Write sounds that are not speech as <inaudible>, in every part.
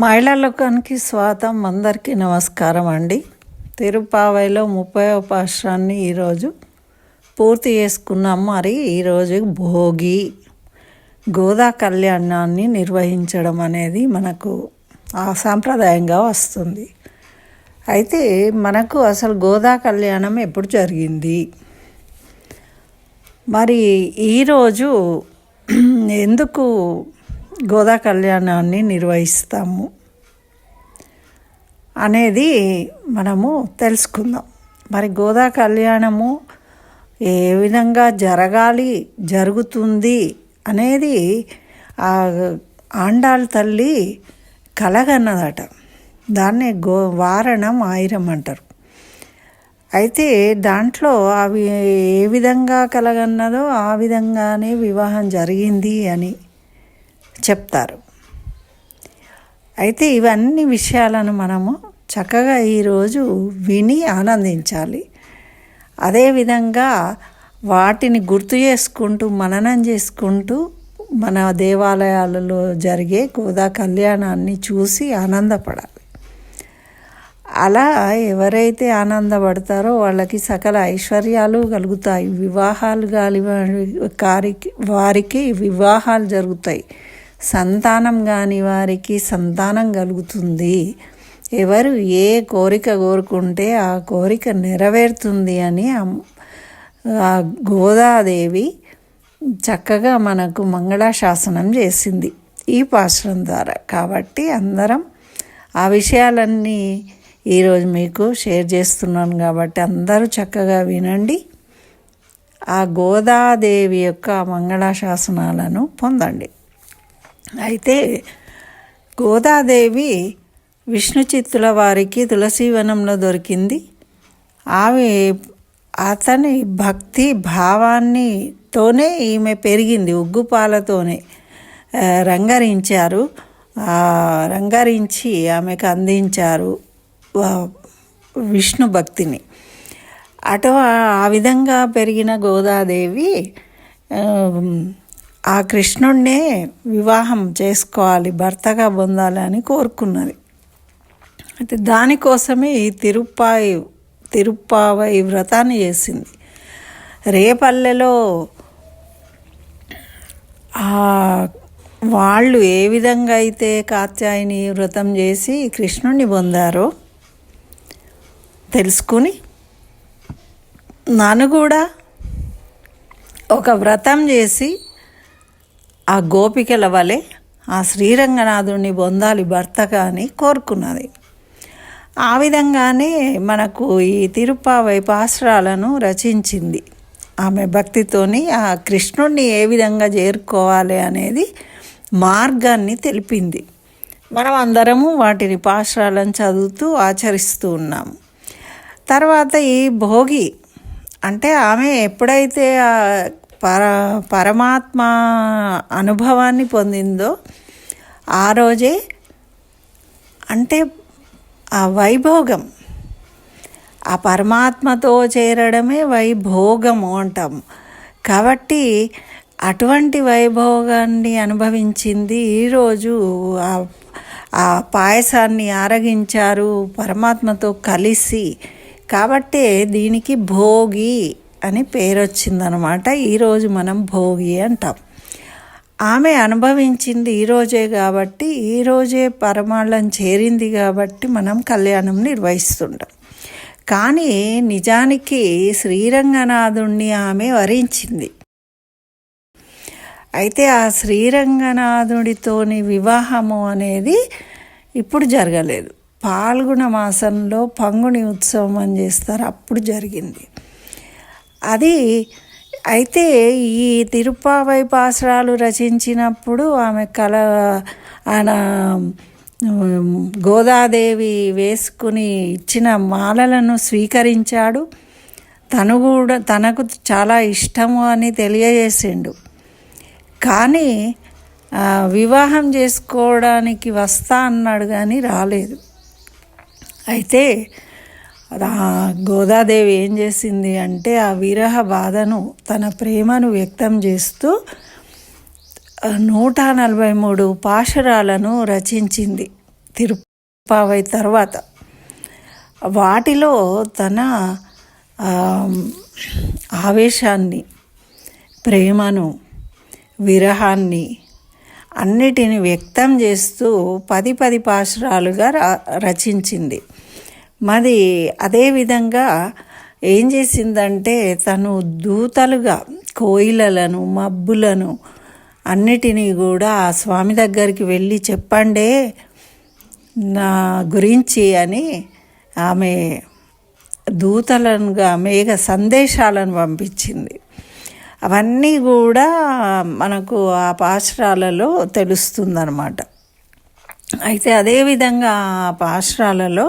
మహిళలకానికి స్వాతం అందరికీ నమస్కారం అండి. తిరుపావైలో ముప్పై పాశ్రాన్ని ఈరోజు పూర్తి చేసుకున్నాం. మరి ఈరోజు భోగి గోదా కళ్యాణాన్ని నిర్వహించడం అనేది మనకు ఆ సాంప్రదాయంగా వస్తుంది. అయితే మనకు అసలు గోదా కళ్యాణం ఎప్పుడు జరిగింది? మరి ఈరోజు <clears throat> ఎందుకు గోదా కళ్యాణాన్ని నిర్వహిస్తాము అనేది మనము తెలుసుకుందాం. మరి గోదా కళ్యాణము ఏ విధంగా జరగాలి జరుగుతుంది అనేది ఆండాళ్ తల్లి కలగన్నదట. దాన్ని గో వారణం ఆయిరం అంటారు. అయితే దాంట్లో అవి ఏ విధంగా కలగన్నదో ఆ విధంగానే వివాహం జరిగింది అని చెప్తారు. అయితే ఇవన్నీ విషయాలను మనము చక్కగా ఈరోజు విని ఆనందించాలి. అదేవిధంగా వాటిని గుర్తు చేసుకుంటూ మననం చేసుకుంటూ మన దేవాలయాలలో జరిగే గోదా కళ్యాణాన్ని చూసి ఆనందపడాలి. అలా ఎవరైతే ఆనందపడతారో వాళ్ళకి సకల ఐశ్వర్యాలు కలుగుతాయి. వివాహాలు కాని కారికి వారికి వివాహాలు జరుగుతాయి. సంతానం కాని వారికి సంతానం కలుగుతుంది. ఎవరు ఏ కోరిక కోరుకుంటే ఆ కోరిక నెరవేరుతుంది అని ఆ గోదాదేవి చక్కగా మనకు మంగళాశాసనం చేసింది ఈ పాశ్రం ద్వారా. కాబట్టి అందరం ఆ విషయాలన్నీ ఈరోజు మీకు షేర్ చేస్తున్నాను కాబట్టి అందరూ చక్కగా వినండి. ఆ గోదాదేవి యొక్క మంగళాశాసనాలను పొందండి. అయితే గోదాదేవి విష్ణు చిత్తుల వారికి తులసీవనంలో దొరికింది. ఆమె అతని భక్తి భావాన్నితోనే ఈమె పెరిగింది ఉగ్గుపాలతోనే రంగరించారు. రంగరించి ఆమెకు అందించారు విష్ణు భక్తిని. అటు ఆ విధంగా పెరిగిన గోదాదేవి ఆ కృష్ణుడినే వివాహం చేసుకోవాలి భర్తగా పొందాలని కోరుకున్నది. అయితే దానికోసమే ఈ తిరుప్పాయి తిరుప్పావై వ్రతాన్ని చేసింది. రేపల్లెలో వాళ్ళు ఏ విధంగా అయితే కాత్యాయని వ్రతం చేసి కృష్ణుణ్ణి పొందారో తెలుసుకుని నన్ను కూడా ఒక వ్రతం చేసి ఆ గోపికల వలె ఆ శ్రీరంగనాథుడిని పొందాలి భర్తగా అని కోరుకున్నది. ఆ విధంగానే మనకు ఈ తిరుపావై పాశ్రాలను రచించింది. ఆమె భక్తితోని ఆ కృష్ణుడిని ఏ విధంగా చేరుకోవాలి అనేది మార్గాన్ని తెలిపింది. మనం అందరము వాటిని పాశ్రాలను చదువుతూ ఆచరిస్తూ ఉన్నాము తర్వాత ఈ భోగి అంటే ఆమె ఎప్పుడైతే పర పరమాత్మ అనుభవాన్ని పొందిందో ఆ రోజే అంటే ఆ వైభోగం. ఆ పరమాత్మతో చేరడమే వైభోగము అంటాము కాబట్టి అటువంటి వైభోగాన్ని అనుభవించింది ఈరోజు ఆ పాయసాన్ని ఆరగించారు పరమాత్మతో కలిసి. కాబట్టే దీనికి భోగి. అని పేరు వచ్చిందనమాట ఈరోజు మనం భోగి అంటాం. ఆమె అనుభవించింది ఈరోజే కాబట్టి ఈరోజే పరమాళ్ళం చేరింది కాబట్టి మనం కళ్యాణం నిర్వహిస్తుంటాం. కానీ నిజానికి శ్రీరంగనాథుణ్ణి ఆమె వరించింది. అయితే ఆ శ్రీరంగనాథుడితోని వివాహము అనేది ఇప్పుడు జరగలేదు. పాల్గొన మాసంలో పంగుని ఉత్సవం అని చేస్తారు అప్పుడు జరిగింది. అది అయితే ఈ తిరుపావై పాసరాలు రచించినప్పుడు ఆమె కళ ఆయన గోదాదేవి వేసుకుని ఇచ్చిన మాలలను స్వీకరించాడు. తను కూడా తనకు చాలా ఇష్టము అని తెలియజేసిండు. కానీ వివాహం చేసుకోవడానికి వస్తా అన్నాడు కానీ రాలేదు. అయితే గోదాదేవి ఏం చేసింది అంటే ఆ విరహ బాధను తన ప్రేమను వ్యక్తం చేస్తూ నూట నలభై మూడు పాశురాలను రచించింది తిరుపావై తర్వాత. వాటిలో తన ఆవేశాన్ని ప్రేమను విరహాన్ని అన్నిటిని వ్యక్తం చేస్తూ పది పది పాశురాలుగా రా రచించింది. మరి అదేవిధంగా ఏం చేసిందంటే తను దూతలుగా కోయిలలను మబ్బులను అన్నిటినీ కూడా ఆ స్వామి దగ్గరికి వెళ్ళి చెప్పండే నా గురించి అని ఆమె దూతలనుగా మేఘ సందేశాలను పంపించింది. అవన్నీ కూడా మనకు ఆ పాశ్రాలలో తెలుస్తుందన్నమాట. అయితే అదేవిధంగా ఆ పాశ్రాలలో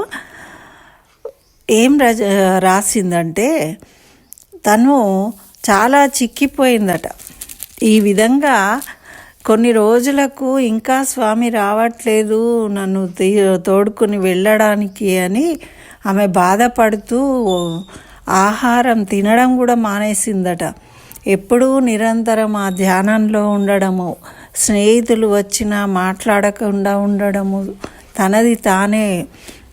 ఏం రజ రాసిందంటే తను చాలా చిక్కిపోయిందట. ఈ విధంగా కొన్ని రోజులకు ఇంకా స్వామి రావట్లేదు నన్ను తోడుకొని తోడుకుని వెళ్ళడానికి అని ఆమె బాధపడుతూ ఆహారం తినడం కూడా మానేసిందట. ఎప్పుడూ నిరంతరం ఆ ధ్యానంలో ఉండడము స్నేహితులు వచ్చినా మాట్లాడకుండా ఉండడము తనది తానే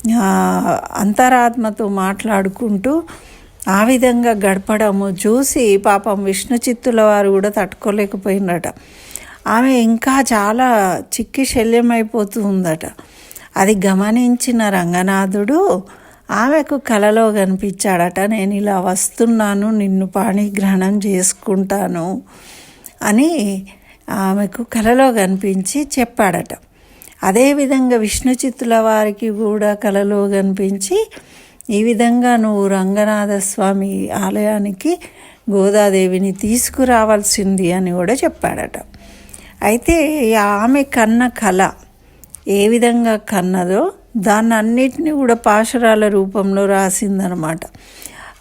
అంతరాత్మతో మాట్లాడుకుంటూ ఆ విధంగా గడపడము చూసి పాపం విష్ణు చిత్తుల వారు కూడా తట్టుకోలేకపోయినట ఆమె ఇంకా చాలా చిక్కి శల్యమైపోతూ ఉందట. అది గమనించిన రంగనాథుడు ఆమెకు కలలో కనిపించాడట నేను ఇలా వస్తున్నాను నిన్ను పాణిగ్రహణం చేసుకుంటాను అని ఆమెకు కలలో కనిపించి చెప్పాడట. అదేవిధంగా విష్ణు చిత్తుల వారికి కూడా కలలో కనిపించి ఈ విధంగా నువ్వు రంగనాథ స్వామి ఆలయానికి గోదాదేవిని తీసుకురావాల్సింది అని కూడా చెప్పాడట. అయితే ఆమె కన్న కళ ఏ విధంగా కన్నదో దాన్ని అన్నిటినీ కూడా పాశురాల రూపంలో రాసిందనమాట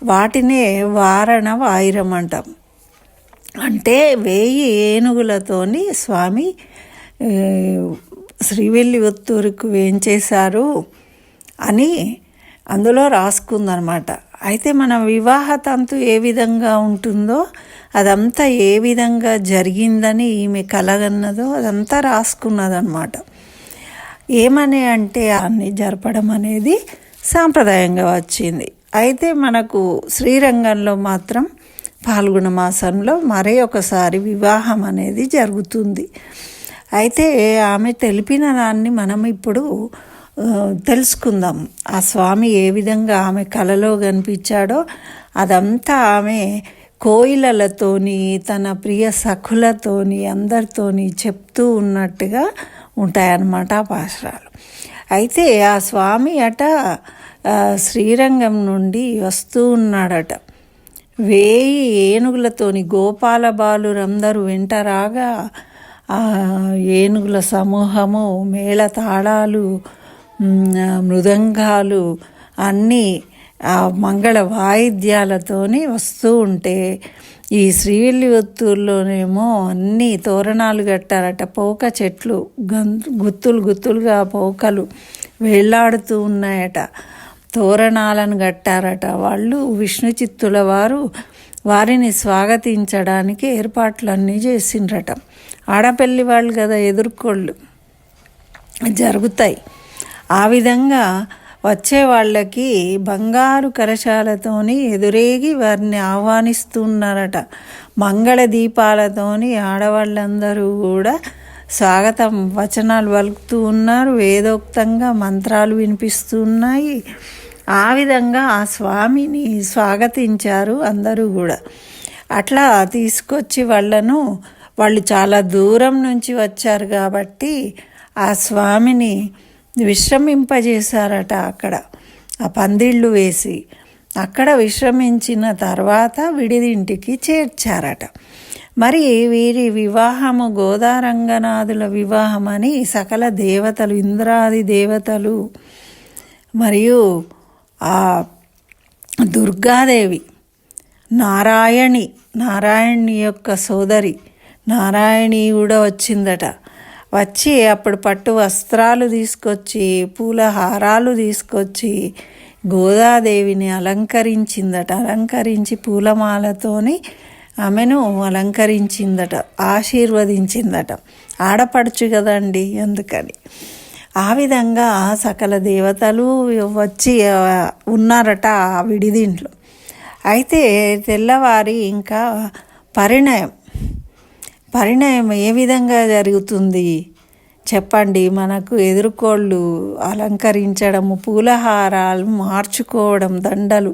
వాటినే వారణ వాయిరం అంటాం. అంటే వేయి ఏనుగులతోని స్వామి ఏ, శ్రీవెల్లి ఒత్తూరుకు వేంచేశారు అని అందులో రాసుకుందనమాట. అయితే మన వివాహ తంతు ఏ విధంగా ఉంటుందో అదంతా ఏ విధంగా జరిగిందని ఈమె కలగన్నదో అదంతా రాసుకున్నదనమాట. ఏమని అంటే అన్ని జరపడం అనేది సాంప్రదాయంగా వచ్చింది. అయితే మనకు శ్రీరంగంలో మాత్రం పాల్గొన మాసంలో మరే ఒకసారి వివాహం అనేది జరుగుతుంది. అయితే ఆమె తెలిపిన దాన్ని మనం ఇప్పుడు తెలుసుకుందాం. ఆ స్వామి ఏ విధంగా ఆమె కలలో కనిపించాడో అదంతా ఆమె కోయిలలతోని తన ప్రియ సఖులతోని అందరితోని చెప్తూ ఉన్నట్టుగా ఉంటాయన్నమాట ఆ పాశరాలు. అయితే ఆ స్వామి అట శ్రీరంగం నుండి వస్తూ ఉన్నాడట. వేయి ఏనుగులతోని గోపాల బాలురందరూ వెంట రాగా ఏనుగుల సమూహము మేళ తాళాలు మృదంగాలు అన్నీ ఆ మంగళ వాయిద్యాలతోని వస్తూ ఉంటే ఈ శ్రీవిల్లివత్తూరులోనేమో అన్ని తోరణాలు కట్టారట. పోక చెట్లు గం గుత్తులు గుత్తులుగా పోకలు వేళ్ళాడుతూ ఉన్నాయట. తోరణాలను కట్టారట. వాళ్ళు విష్ణు చిత్తుల వారు వారిని స్వాగతించడానికి ఏర్పాట్లన్నీ చేసిండ్రట. ఆడపల్లి వాళ్ళు కదా ఎదుర్కోళ్ళు. జరుగుతాయి. ఆ విధంగా వచ్చే వాళ్ళకి బంగారు కరశాలతోని ఎదురేగి వారిని ఆహ్వానిస్తున్నారట. మంగళ దీపాలతోని ఆడవాళ్ళందరూ కూడా స్వాగతం వచనాలు వలుకుతూ ఉన్నారు. వేదోక్తంగా మంత్రాలు వినిపిస్తున్నాయి. ఆ విధంగా ఆ స్వామిని స్వాగతించారు అందరూ కూడా. అట్లా తీసుకొచ్చి వాళ్ళను వాళ్ళు చాలా దూరం నుంచి వచ్చారు కాబట్టి ఆ స్వామిని విశ్రమింపజేశారట అక్కడ. ఆ పందిళ్ళు వేసి అక్కడ విశ్రమించిన తర్వాత విడిదింటికి చేర్చారట. మరి వీరి వివాహము గోదారంగనాథుల వివాహమని సకల దేవతలు ఇంద్రాది దేవతలు మరియు ఆ దుర్గాదేవి నారాయణి నారాయణి యొక్క సోదరి నారాయణి కూడా వచ్చిందట. వచ్చి అప్పుడు పట్టు వస్త్రాలు తీసుకొచ్చి పూల హారాలు తీసుకొచ్చి గోదాదేవిని అలంకరించిందట. అలంకరించి పూలమాలతోని ఆమెను అలంకరించిందట ఆశీర్వదించిందట. ఆడపడుచు కదండి అందుకని. ఆ విధంగా సకల దేవతలు వచ్చి ఉన్నారట ఆ విడిదింట్లో. అయితే తెల్లవారి ఇంకా పరిణయం. పరిణయం ఏ విధంగా జరుగుతుంది? చెప్పండి. మనకు ఎదుర్కోళ్ళు అలంకరించడము పూలహారాలు మార్చుకోవడం దండలు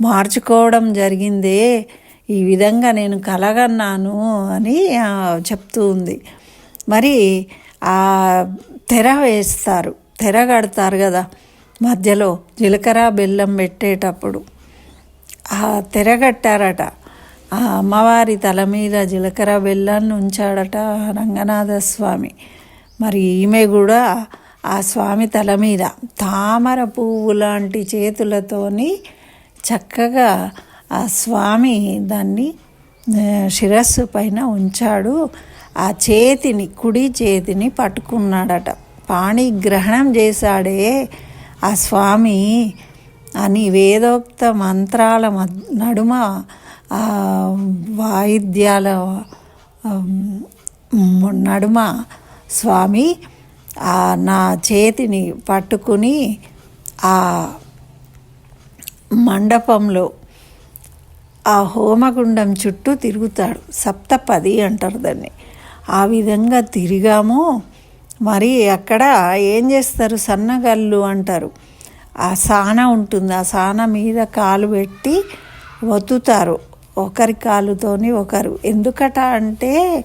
మార్చుకోవడం జరిగిందే. ఈ విధంగా నేను కలగన్నాను అని చెప్తూ ఉంది. మరి ఆ తెర వేస్తారు. తెర కడతారు కదా మధ్యలో జీలకర్ర బెల్లం పెట్టేటప్పుడు. ఆ తెర కట్టారట. ఆ అమ్మవారి తల మీద జీలకర్ర బెల్లాన్ని ఉంచాడట రంగనాథ స్వామి. మరి ఈమె కూడా ఆ స్వామి తల మీద తామర పువ్వు లాంటి చేతులతోని చక్కగా ఆ స్వామి దాన్ని శిరస్సు పైన ఉంచాడు. ఆ చేతిని కుడి చేతిని పట్టుకున్నాడట. పాణిగ్రహణం చేశాడే ఆ స్వామి. అని వేదోక్త మంత్రాల మద్- నడుమ వాయిద్యాల నడుమ స్వామి ఆ నా చేతిని పట్టుకుని ఆ మండపంలో ఆ హోమగుండం చుట్టూ తిరుగుతాడు. సప్తపది అంటారు దాన్ని. ఆ విధంగా తిరిగాము. మరి అక్కడ ఏం చేస్తారు? సన్నగల్లు అంటారు. ఆ సాన ఉంటుంది. ఆ సాన మీద కాలు పెట్టి ఒత్తుతారు ఒకరి కాలుతోని ఒకరు. ఎందుకట అంటే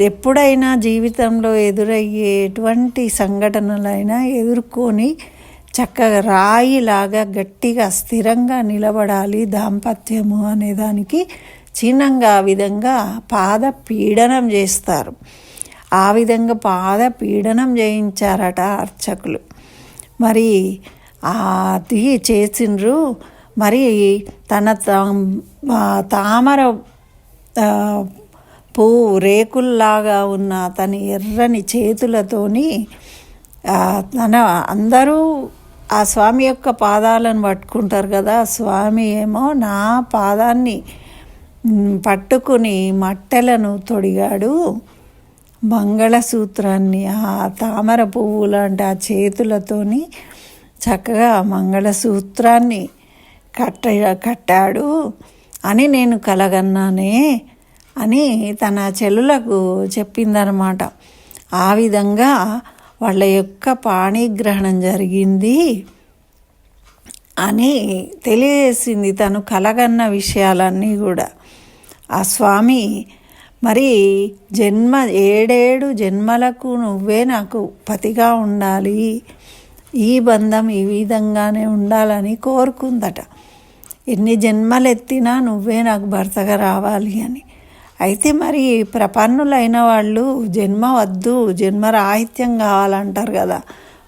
ఎప్పుడైనా జీవితంలో ఎదురయ్యే ఎటువంటి సంఘటనలైనా ఎదుర్కొని చక్కగా రాయిలాగా గట్టిగా స్థిరంగా నిలబడాలి దాంపత్యము అనే దానికి చిన్నంగా ఆ విధంగా పాద పీడనం చేస్తారు. ఆ విధంగా పాద పీడనం చేయించారట అర్చకులు. మరి అది చేసిండ్రు మరి తన తా- తామర పువ్వు రేకుల్లాగా ఉన్న తన ఎర్రని చేతులతోని తన అందరూ ఆ స్వామి యొక్క పాదాలను పట్టుకుంటారు కదా స్వామి ఏమో నా పాదాన్ని పట్టుకుని మట్టెలను తొడిగాడు. మంగళసూత్రాన్ని ఆ తామర పువ్వు లాంటి ఆ చేతులతోని చక్కగా మంగళసూత్రాన్ని కట్ట కట్టాడు అని నేను కలగన్నానే అని తన చెల్లులకు చెప్పిందనమాట. ఆ విధంగా వాళ్ళ యొక్క పాణిగ్రహణం జరిగింది అని తెలియజేసింది తను కలగన్న విషయాలన్నీ కూడా. ఆ స్వామి మరి జన్మ ఏడేడు జన్మలకు నువ్వే నాకు పతిగా ఉండాలి. ఈ బంధం ఈ విధంగానే ఉండాలని కోరుకుందట. ఎన్ని జన్మలు ఎత్తినా నువ్వే నాకు భర్తగా రావాలి అని. అయితే మరి ప్రపన్నులైన వాళ్ళు జన్మ వద్దు జన్మ రాహిత్యం కావాలంటారు కదా.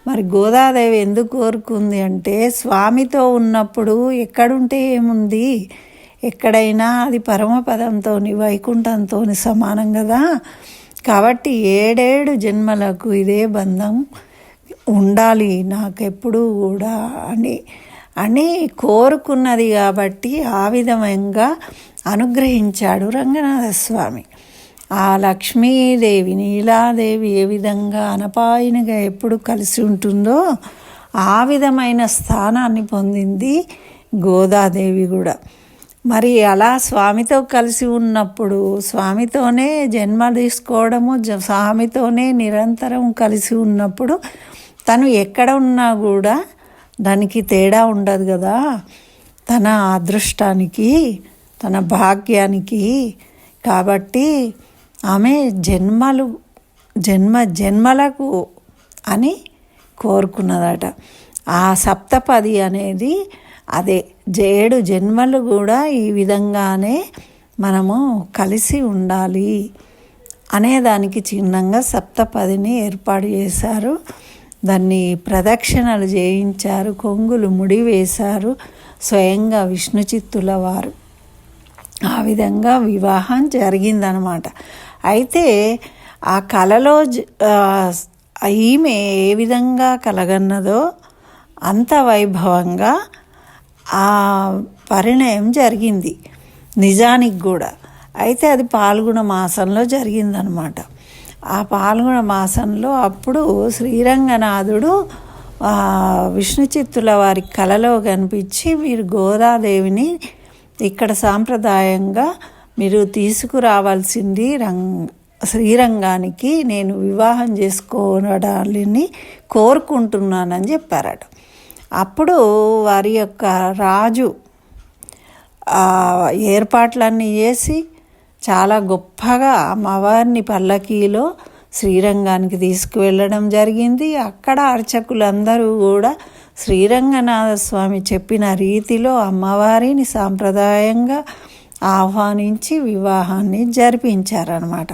మరి గోదాదేవి ఎందుకు కోరుకుంది అంటే స్వామితో ఉన్నప్పుడు ఎక్కడుంటే ఏముంది? ఎక్కడైనా అది పరమపదంతో వైకుంఠంతో సమానం కదా. కాబట్టి ఏడేడు జన్మలకు ఇదే బంధం ఉండాలి నాకెప్పుడు కూడా అని. అని కోరుకున్నది కాబట్టి ఆ విధంగా అనుగ్రహించాడు రంగనాథ స్వామి ఆ లక్ష్మీదేవి నీలాదేవి ఏ విధంగా అనపాయనిగా ఎప్పుడు కలిసి ఉంటుందో ఆ విధమైన స్థానాన్ని పొందింది గోదాదేవి కూడా. మరి అలా స్వామితో కలిసి ఉన్నప్పుడు స్వామితోనే జన్మ తీసుకోవడము జ- స్వామితోనే నిరంతరం కలిసి ఉన్నప్పుడు తను ఎక్కడ ఉన్నా కూడా దానికి తేడా ఉండదు కదా. తన అదృష్టానికి తన భాగ్యానికి. కాబట్టి ఆమె జన్మలు జన్మ జన్మలకు అని కోరుకున్నదట. ఆ సప్తపది అనేది అదే. ఏడు జన్మలు కూడా ఈ విధంగానే మనము కలిసి ఉండాలి అనేదానికి చిహ్నంగా సప్తపదిని ఏర్పాటు చేశారు. దాన్ని ప్రదక్షిణలు చేయించారు కొంగులు ముడి వేశారు స్వయంగా విష్ణు చిత్తుల వారు ఆ విధంగా వివాహం జరిగిందనమాట. అయితే ఆ కళలో జ- ఈమె ఏ విధంగా కలగన్నదో అంత వైభవంగా ఆ పరిణయం జరిగింది. నిజానికి కూడా. అయితే అది పాల్గొన మాసంలో జరిగిందనమాట. ఆ పాల్గొన మాసంలో అప్పుడు శ్రీరంగనాథుడు విష్ణుచిత్తుల విష్ణు చిత్తుల వారి కలలో కనిపించి మీరు గోదాదేవిని ఇక్కడ సాంప్రదాయంగా మీరు తీసుకురావాల్సింది రంగ్ శ్రీరంగానికి నేను వివాహం చేసుకోవడాన్ని కోరుకుంటున్నానని చెప్పారట. అప్పుడు వారి యొక్క రాజు ఏర్పాట్లన్నీ చేసి చాలా గొప్పగా అమ్మవారిని పల్లకీలో శ్రీరంగానికి తీసుకువెళ్ళడం జరిగింది. అక్కడ అర్చకులందరూ కూడా శ్రీరంగనాథ స్వామి చెప్పిన రీతిలో అమ్మవారిని సాంప్రదాయంగా ఆహ్వానించి వివాహాన్ని జరిపించారనమాట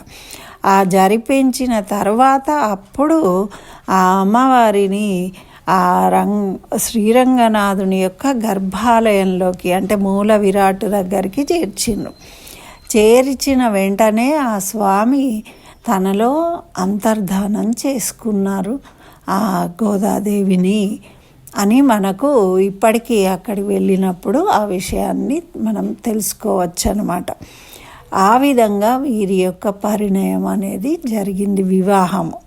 ఆ జరిపించిన తర్వాత అప్పుడు ఆ అమ్మవారిని ఆ రంగ్ శ్రీరంగనాథుని యొక్క గర్భాలయంలోకి అంటే మూల విరాట్ దగ్గరికి చేర్చిండ్రు. చేర్చిన వెంటనే ఆ స్వామి తనలో అంతర్ధానం చేసుకున్నారు. ఆ గోదాదేవిని అని మనకు ఇప్పటికీ అక్కడికి వెళ్ళినప్పుడు ఆ విషయాన్ని మనం తెలుసుకోవచ్చు అనమాట ఆ విధంగా వీరి యొక్క పరిణయం అనేది జరిగింది వివాహము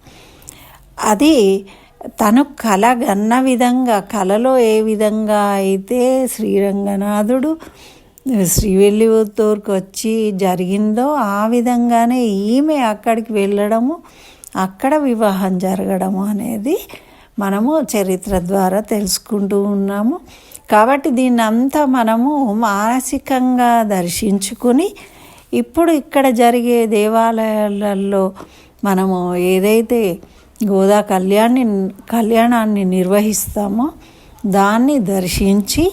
అది తను కలగన్న విధంగా కలలో ఏ విధంగా అయితే శ్రీరంగనాథుడు శ్రీవెల్లిపుత్తూరుకు వచ్చి జరిగిందో ఆ విధంగానే ఈమె అక్కడికి వెళ్ళడము అక్కడ వివాహం జరగడము అనేది మనము చరిత్ర ద్వారా తెలుసుకుంటూ ఉన్నాము. కాబట్టి దీన్ని అంతా మనము మానసికంగా దర్శించుకుని ఇప్పుడు ఇక్కడ జరిగే దేవాలయాలలో మనము ఏదైతే గోదా కళ్యాణి కళ్యాణాన్ని నిర్వహిస్తామో దాన్ని దర్శించి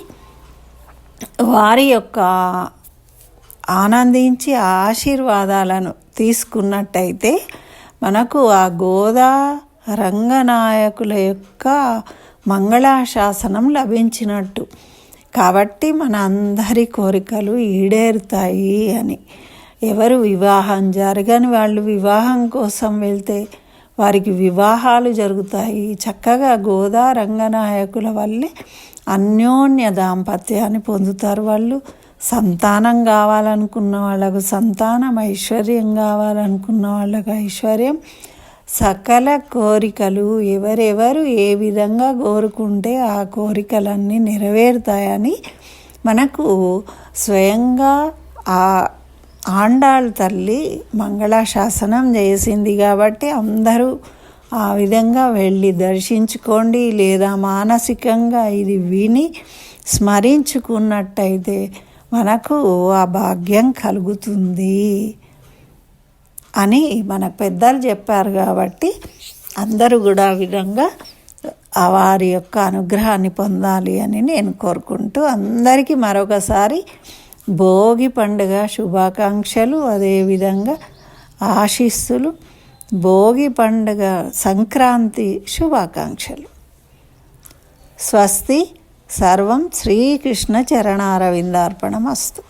వారి యొక్క ఆనందించి ఆశీర్వాదాలను తీసుకున్నట్టయితే మనకు ఆ గోదా రంగనాయకుల యొక్క మంగళాశాసనం లభించినట్టు. కాబట్టి మన అందరి కోరికలు ఈడేరుతాయి అని. ఎవరు వివాహం జరగని వాళ్ళు వివాహం కోసం వెళ్తే వారికి వివాహాలు జరుగుతాయి. చక్కగా గోదా రంగనాయకుల వల్లే అన్యోన్య దాంపత్యాన్ని పొందుతారు వాళ్ళు. సంతానం కావాలనుకున్న వాళ్ళకు సంతానం ఐశ్వర్యం కావాలనుకున్న వాళ్ళకు ఐశ్వర్యం. సకల కోరికలు ఎవరెవరు ఏ విధంగా కోరుకుంటే ఆ కోరికలన్నీ నెరవేరుతాయని మనకు స్వయంగా ఆ ఆండాళ్ తల్లి మంగళాశాసనం చేసింది కాబట్టి అందరూ ఆ విధంగా వెళ్ళి దర్శించుకోండి లేదా మానసికంగా ఇది విని స్మరించుకున్నట్టయితే మనకు ఆ భాగ్యం కలుగుతుంది అని మన పెద్దలు చెప్పారు కాబట్టి అందరూ కూడా ఆ విధంగా ఆ వారి యొక్క అనుగ్రహాన్ని పొందాలి అని నేను కోరుకుంటూ అందరికీ మరొకసారి భోగి పండుగ శుభాకాంక్షలు అదేవిధంగా ఆశీస్సులు. భోగి పండుగ సంక్రాంతి శుభాకాంక్షలు. స్వస్తి. సర్వం శ్రీకృష్ణ చరణారవిందార్పణమస్తు